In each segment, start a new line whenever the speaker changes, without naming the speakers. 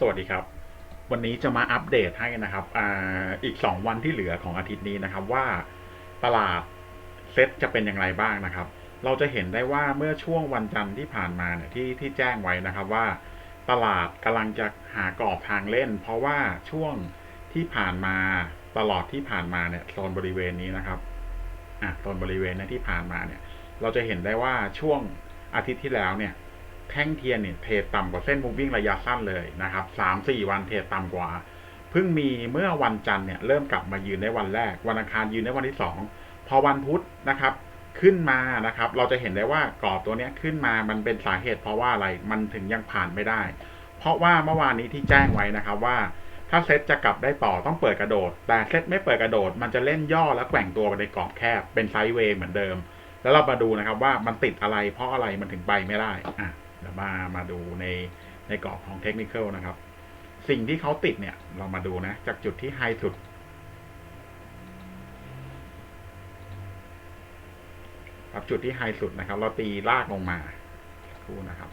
สวัสดีครับ วันนี้จะมาอัปเดตให้นะครับออีก 2 วันที่เหลือของอาทิตย์นี้นะครับว่าตลาดเซ็ตจะเป็นอย่างไรบ้างนะครับ เราจะเห็นได้ว่าเมื่อช่วงวันจันทร์ที่ผ่านมาเนี่ยที่ที่แจ้งไว้นะครับว่า ตลาดกำลังจะหากรอบทางเล่น เพราะว่าช่วงที่ผ่านมาตลอดที่ผ่านมาเนี่ยโซนบริเวณนี้นะครับอะโซนบริเวณนี้ที่ผ่านมาเนี่ย เราจะเห็นได้ว่าช่วงอาทิตย์ที่แล้วเนี่ย แท่งเทียนเนี่ยเทรดต่ำกว่าเส้น moving ระยะสั้นเลยนะครับสามสี่วันเทรดต่ำกว่า เพิ่งมีเมื่อวันจันทร์เนี่ยเริ่มกลับมายืนในวันแรก วันอังคารยืนในวันที่สองพอวันพุธนะครับขึ้นมานะครับ เราจะเห็นได้ว่ากรอบตัวเนี้ยขึ้นมามันเป็นสาเหตุเพราะว่าอะไรมันถึงยังผ่านไม่ได้ เพราะว่าเมื่อวานนี้ที่แจ้งไว้นะครับว่า ถ้าเซตจะกลับได้ต่อต้องเปิดกระโดด แต่เซตไม่เปิดกระโดด มันจะเล่นย่อและแกว่งตัวไปในกรอบแคบเป็นไซด์เวย์เหมือนเดิม แล้วเรามาดูนะครับว่ามันติดอะไรเพราะอะไรมันถึงไปไม่ได้อะ มามาดูในในกรอบของเทคนิคนะครับ สิ่งที่เขาติดเนี่ยเรามาดูนะ จากจุดที่ไฮสุด ครับจุดที่ไฮสุดนะครับ เราตีลากลงมาคู่นะครับ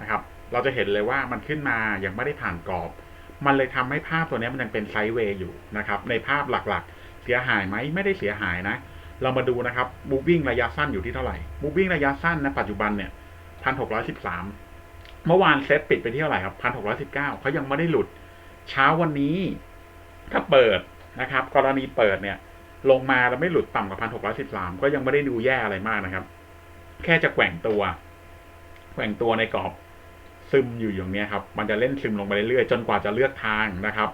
นะครับ เราจะเห็นเลยว่ามันขึ้นมายังไม่ได้ผ่านกรอบ มันเลยทำให้ภาพตัวนี้มันยังเป็นไซด์เวย์อยู่นะครับ ในภาพหลักๆ เสียหายไหมไม่ได้เสียหายนะ เรามาดูนะครับ moving ระยะสั้นอยู่ที่เท่าไหร่ moving ระยะสั้นนะปัจจุบันเนี่ยพันหกร้อยสิบสามเมื่อวานเซตปิดไปที่เท่าไหร่ครับพันหกร้อยสิบเก้าเขายังไม่ได้หลุด เช้าวันนี้ถ้าเปิดนะครับ กรณีเปิดเนี่ย ลงมาแล้วไม่หลุดต่ำกว่าพันหกร้อยสิบสามก็ยังไม่ได้ดูแย่อะไรมากนะครับ แค่จะแกว่งตัว แกว่งตัวในกรอบ ซึมอยู่อย่างเนี้ยครับ มันจะเล่นซึมลงไปเรื่อยๆ จนกว่าจะเลือกทางนะครับ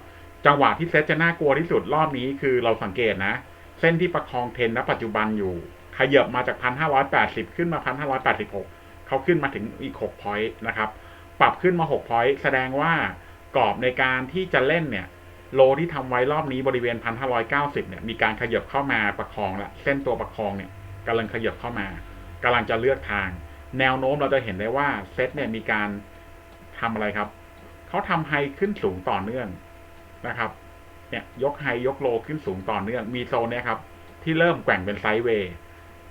จังหวะที่เซตจะน่ากลัวที่สุดรอบนี้คือเราสังเกตนะ เส้นที่ประคองเทรนณปัจจุบันอยู่ ขยับมาจากพันห้าร้อยแปดสิบขึ้นมาพันห้าร้อยแปดสิบหกเขาขึ้นมาถึงอีกหกพอยต์นะครับ ปรับขึ้นมาหกพอยต์แสดงว่ากรอบในการที่จะเล่นเนี่ย โลที่ทำไว้รอบนี้บริเวณพันห้าร้อยเก้าสิบเนี่ยมีการขยับเข้ามาประคองละเส้นตัวประคองเนี่ยกำลังขยับเข้ามากำลังจะเลือกทาง แนวโน้มเราจะเห็นได้ว่าเซตเนี่ยมีการ ทำอะไรครับ เขาทำไฮขึ้นสูงต่อเนื่องนะครับ เนี่ยยกไฮยกโลขึ้นสูงต่อเนื่อง มีโซนเนี่ยครับ ที่เริ่มแกว่งเป็นไซด์เวย์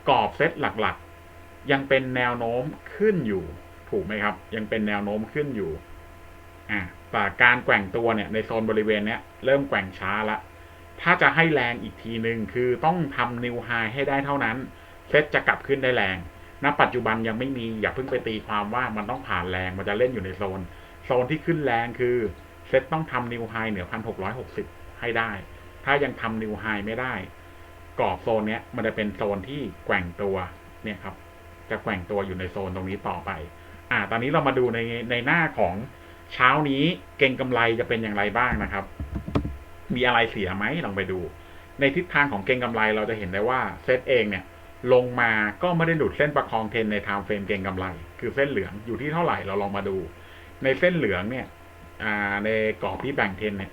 กรอบเซตหลักๆ ยังเป็นแนวโน้มขึ้นอยู่ ถูกไหมครับ ยังเป็นแนวโน้มขึ้นอยู่อ่าแต่การแกว่งตัวเนี่ยในโซนบริเวณเนี้ยเริ่มแกว่งช้าละถ้าจะให้แรงอีกทีหนึ่งคือต้องทำนิวไฮให้ได้เท่านั้นเซตจะกลับขึ้นได้แรง ณปัจจุบันยังไม่มีอย่าเพิ่งไปตีความว่ามันต้องผ่านแรงมันจะเล่นอยู่ในโซน โซนที่ขึ้นแรงคือเซตต้องทำนิวไฮเหนือพันหกร้อยหกสิบให้ได้ ถ้ายังทำนิวไฮไม่ได้ กรอบโซนเนี้ยมันจะเป็นโซนที่แกว่งตัวเนี่ยครับ จะแกว่งตัวอยู่ในโซนตรงนี้ต่อไป อ่า ตอนนี้เรามาดูในในหน้าของเช้านี้เก่งกำไรจะเป็นอย่างไรบ้างนะครับ มีอะไรเสียไหมลองไปดู ในทิศทางของเก่งกำไรเราจะเห็นได้ว่าเซตเองเนี่ย ลงมาก็ไม่ได้หลุดเส้นประคองเทนในไทม์เฟรมเก่งกำไร คือเส้นเหลืองอยู่ที่เท่าไหร่เราลองมาดู ในเส้นเหลืองเนี่ยในกรอบที่แบ่งเทนเนี่ย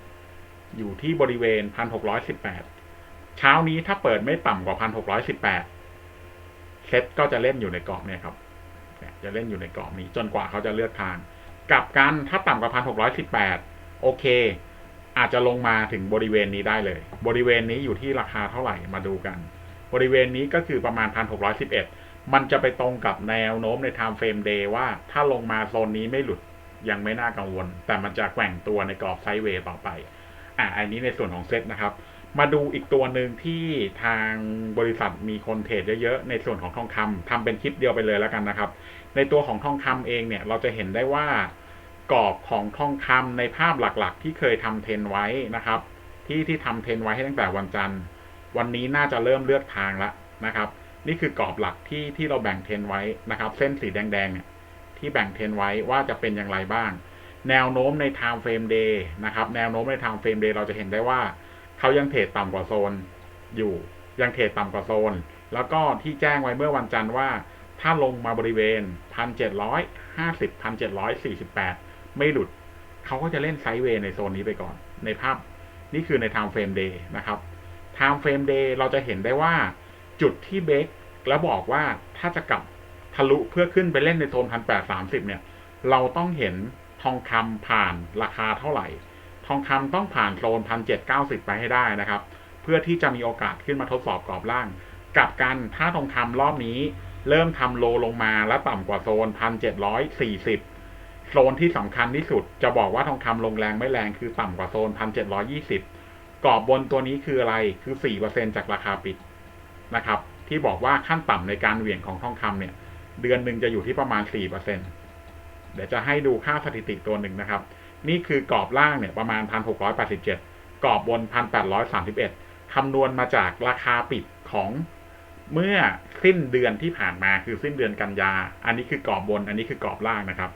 อยู่ที่บริเวณพันหกร้อยสิบแปดเช้านี้ถ้าเปิดไม่ต่ำกว่าพันหกร้อยสิบแปดเซตก็จะเล่นอยู่ในกรอบเนี่ยครับจะเล่นอยู่ในกรอบนี้จนกว่าเขาจะเลือกทางกลับกันถ้าต่ำกว่าพันหกร้อยสิบแปดโอเค อาจจะลงมาถึงบริเวณนี้ได้เลย บริเวณนี้อยู่ที่ราคาเท่าไหร่มาดูกัน บริเวณนี้ก็คือประมาณพันหกร้อยสิบเอ็ดมันจะไปตรงกับแนวโน้มใน time frame day ว่าถ้าลงมาโซนนี้ไม่หลุดยังไม่น่ากังวล แต่มันจะแกว่งตัวในกรอบไซด์เวย์ต่อไป อะอันนี้ในส่วนของเซตนะครับ มาดูอีกตัวหนึ่งที่ทางบริษัทมีคนเทรดเยอะๆ ในส่วนของทองคำทำเป็นคลิปเดียวไปเลยแล้วกันนะครับ ในตัวของทองคำเองเนี่ยเราจะเห็นได้ว่ากรอบของทองคำในภาพหลักๆ ที่เคยทำเทรนไว้นะครับ ที่ที่ทำเทรนไว้ให้ตั้งแต่วันจันทร์ วันนี้น่าจะเริ่มเลือกทางแล้วนะครับ นี่คือกรอบหลักที่ที่เราแบ่งเทรนไว้นะครับ เส้นสีแดงๆเนี่ยที่แบ่งเทรนไว้ว่าจะเป็นอย่างไรบ้าง แนวโน้มใน time frame day นะครับ แนวโน้มใน time frame day เราจะเห็นได้ว่าเขายังเทรดต่ำกว่าโซนอยู่ ยังเทรดต่ำกว่าโซน แล้วก็ที่แจ้งไว้เมื่อวันจันทร์ว่า ถ้าลงมาบริเวณ 1,750 1,748 ไม่หลุด เขาก็จะเล่นไซด์เวย์ในโซนนี้ไปก่อน ในภาพนี่คือใน time frame day นะครับ time frame day เราจะเห็นได้ว่าจุดที่เบรกแล้วบอกว่าถ้าจะกลับทะลุเพื่อขึ้นไปเล่นในโซน1,830เนี่ย เราต้องเห็นทองคำผ่านราคาเท่าไหร่ ทองคำต้องผ่านโซน1,790ไปให้ได้นะครับ เพื่อที่จะมีโอกาสขึ้นมาทดสอบกรอบล่าง กลับกันถ้าทองคำรอบนี้ เริ่มทำโลลงมาและต่ำกว่าโซนพันเจ็ดร้อยสี่สิบโซนที่สำคัญที่สุด จะบอกว่าทองคำลงแรงไม่แรงคือต่ำกว่าโซนพันเจ็ดร้อยี่สิบ กรอบบนตัวนี้คืออะไรคือสี่เปอร์เซ็นจากราคาปิดนะครับ ที่บอกว่าขั้นต่ำในการเหวี่ยงของทองคำเนี่ย เดือนหนึ่งจะอยู่ที่ประมาณสี่เดี๋ยวจะให้ดูค่าสถิติตัวหนึ่งนะครับ นี่คือกรอบล่างเนี่ยประมาณพันหกรอบบนพันแปดร้อยสามสิบเอ็ดคำนวณมาจากราคาปิดของเมื่อสิ้นเดือนที่ผ่านมาคือสิ้นเดือนกันยา อันนี้คือกรอบบน อันนี้คือกรอบล่างนะครับ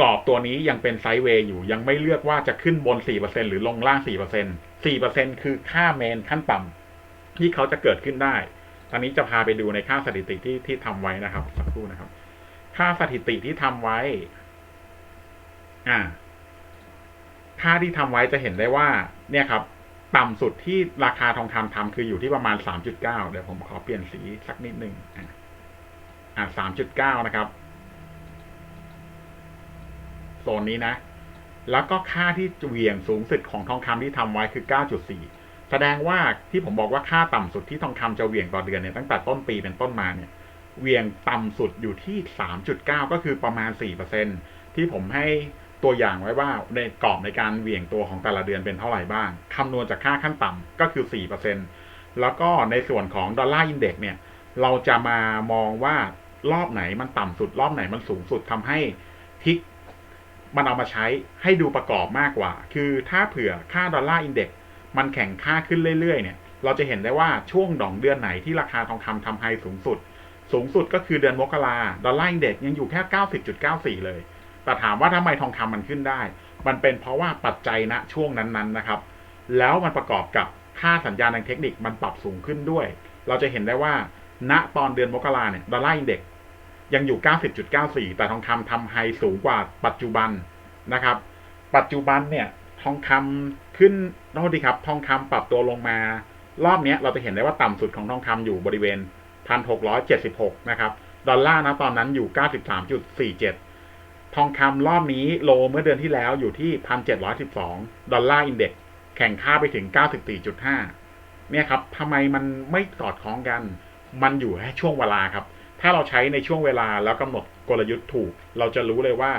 กรอบตัวนี้ยังเป็นไซด์เวย์อยู่ยังไม่เลือกว่าจะขึ้นบน 4%หรือลงล่าง 4% 4%คือค่าเมนขั้นต่ำที่เขาจะเกิดขึ้นได้ ตอนนี้จะพาไปดูในค่าสถิติที่ที่ทำไว้นะครับสักครู่นะครับ ค่าสถิติที่ทำไว้ อ่า ค่าที่ทำไว้จะเห็นได้ว่า เนี่ยครับ ต่ำสุดที่ราคาทองคำทำคืออยู่ที่ประมาณ 3.9 เดี๋ยวผมขอเปลี่ยนสีสักนิดหนึ่งอ่าอ่า3.9 นะครับ โซนนี้นะ แล้วก็ค่าที่เหวี่ยงสูงสุดของทองคำที่ทำไว้คือ 9.4 แสดงว่าที่ผมบอกว่าค่าต่ำสุดที่ทองคำจะเหวี่ยงต่อเดือนเนี่ยตั้งแต่ต้นปีเป็นต้นมาเนี่ยเวียงต่ำสุดอยู่ที่ 3.9 ก็คือประมาณ 4%ที่ผมให้ตัวอย่างไว้ว่าในกรอบในการเวียงตัวของแต่ละเดือนเป็นเท่าไหร่บ้าง คำนวณจากค่าขั้นต่ำก็คือ 4%แล้วก็ในส่วนของดอลลาร์อินเด็กซ์เนี่ย เราจะมามองว่ารอบไหนมันต่ำสุด รอบไหนมันสูงสุดทำให้ทิก มันเอามาใช้ให้ดูประกอบมากกว่า คือถ้าเผื่อค่าดอลลาร์อินเด็กซ์มันแข่งค่าขึ้นเรื่อยๆ เนี่ย เราจะเห็นได้ว่าช่วงดองเดือนไหนที่ราคาทองคำทำไฮสูงสุด สูงสุดก็คือเดือนมกราดอลลาร์อินเด็กซ์ยังอยู่แค่ 90.94 เลย แต่ถามว่าทำไมทองคำมันขึ้นได้ มันเป็นเพราะว่าปัจจัยณช่วงนั้นๆ นะครับ แล้วมันประกอบกับค่าสัญญาณทางเทคนิคมันปรับสูงขึ้นด้วย เราจะเห็นได้ว่า ณตอนเดือนมกราเนี่ยดอลลาร์อินเด็กซ์ ยังอยู่ 90.94 แต่ทองคำทำไฮสูงกว่าปัจจุบันนะครับ ปัจจุบันเนี่ยทองคำขึ้นโทษดีครับ ทองคำปรับตัวลงมา รอบนี้เราจะเห็นได้ว่าต่ำสุดของทองคำอยู่บริเวณ 1,676 นะครับ ดอลลาร์นะตอนนั้นอยู่ 93.47 ทองคำรอบนี้โลเมื่อเดือนที่แล้วอยู่ที่ 1,712 ดอลลาร์อินเด็กซ์แข่งค่าไปถึง 94.5 เนี่ยครับทำไมมันไม่สอดคล้องกัน มันอยู่แค่ช่วงเวลาครับ ถ้าเราใช้ในช่วงเวลาแล้วกำหนดกลยุทธ์ถูก เราจะรู้เลยว่า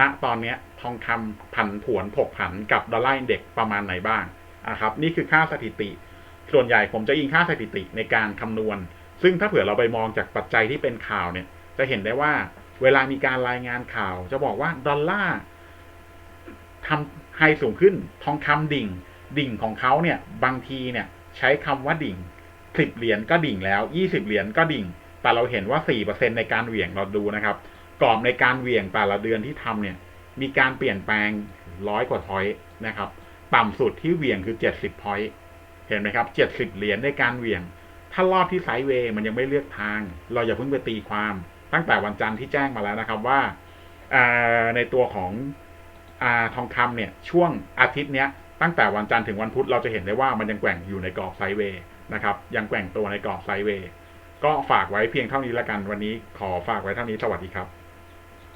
ณตอนนี้ทองคำผันผวนผกผันกับดอลลาร์อินเด็กประมาณไหนบ้างนะครับนี่คือค่าสถิติ ส่วนใหญ่ผมจะอิงค่าสถิติในการคำนวณ ซึ่งถ้าเผื่อเราไปมองจากปัจจัยที่เป็นข่าวเนี่ย จะเห็นได้ว่าเวลามีการรายงานข่าว จะบอกว่าดอลลาร์ทำไฮสูงขึ้น ทองคำดิ่ง ดิ่งของเขาเนี่ยบางทีเนี่ยใช้คำว่าดิ่งสิบเหรียญก็ดิ่งแล้วยี่สิบเหรียญก็ดิ่ง แต่เราเห็นว่าสี่เปอร์เซ็นในการเหวี่ยงเราดูนะครับกรอบในการเหวี่ยงแต่ละเดือนที่ทำเนี่ย มีการเปลี่ยนแปลงร้อยกว่าพอยต์นะครับ ต่ำสุดที่เหวี่ยงคือเจ็ดสิบพอยต์เห็นไหมครับเจ็ดสิบเหรียญในการเหวี่ยง ถ้ารอบที่ไซด์เวย์มันยังไม่เลือกทาง เราอย่าเพิ่งไปตีความ ตั้งแต่วันจันทร์ที่แจ้งมาแล้วนะครับว่าในตัวของอทองคำเนี่ย ช่วงอาทิตย์เนี้ยตั้งแต่วันจันทร์ถึงวันพุธเราจะเห็นได้ว่ามันยังแกว่งอยู่ในกรอบไซด์เวย์นะครับ ยังแกว่งตัวในกรอบไซด์เวย์ ก็ฝากไว้เพียงเท่านี้ละกันวันนี้ขอฝากไว้เท่านี้สวัสดีครับ